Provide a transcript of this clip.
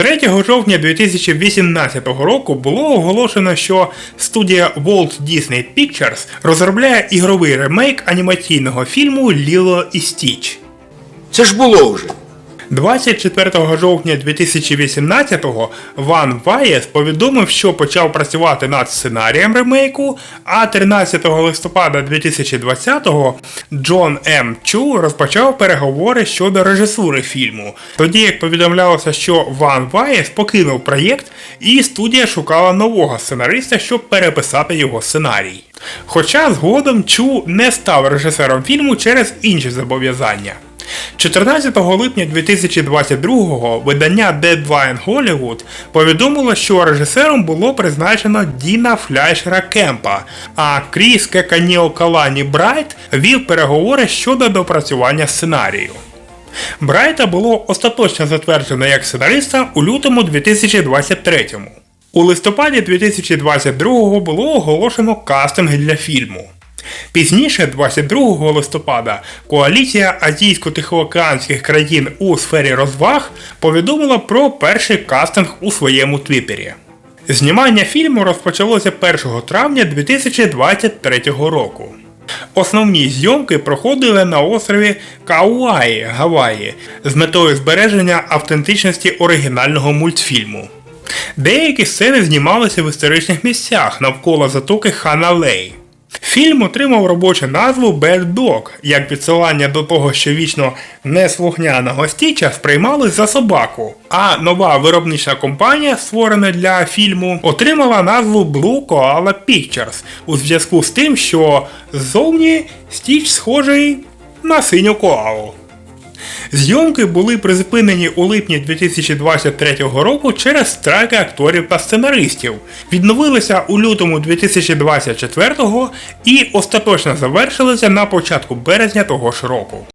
3 жовтня 2018 року було оголошено, що студія Walt Disney Pictures розробляє ігровий ремейк анімаційного фільму Ліло і Стіч. Це ж було вже. 24 жовтня 2018-го Ван Ваєс повідомив, що почав працювати над сценарієм ремейку, а 13 листопада 2020-го Джон М. Чу розпочав переговори щодо режисури фільму. Тоді як повідомлялося, що Ван Ваєс покинув проєкт, і студія шукала нового сценариста, щоб переписати його сценарій. Хоча згодом Чу не став режисером фільму через інші зобов'язання. 14 липня 2022-го видання Deadline Hollywood повідомило, що режисером було призначено Діна Фляйшера Кемпа, а Кріс Кеканіо Калані Брайт вів переговори щодо допрацювання сценарію. Брайта було остаточно затверджено як сценариста у лютому 2023-му. У листопаді 2022-го було оголошено кастинг для фільму. Пізніше, 22 листопада, коаліція азійсько-тихоокеанських країн у сфері розваг повідомила про перший кастинг у своєму твіттері. Знімання фільму розпочалося 1 травня 2023 року. Основні зйомки проходили на острові Кауаї, Гаваї, з метою збереження автентичності оригінального мультфільму. Деякі сцени знімалися в історичних місцях навколо затоки Ханалей. Фільм отримав робочу назву Bad Dog, як підсилання до того, що вічно неслухняного стіча сприймали за собаку. А нова виробнича компанія, створена для фільму, отримала назву Blue Koala Pictures у зв'язку з тим, що ззовні стіч схожий на синю коалу. Зйомки були призупинені у липні 2023 року через страйки акторів та сценаристів, відновилися у лютому 2024 і остаточно завершилися на початку березня того ж року.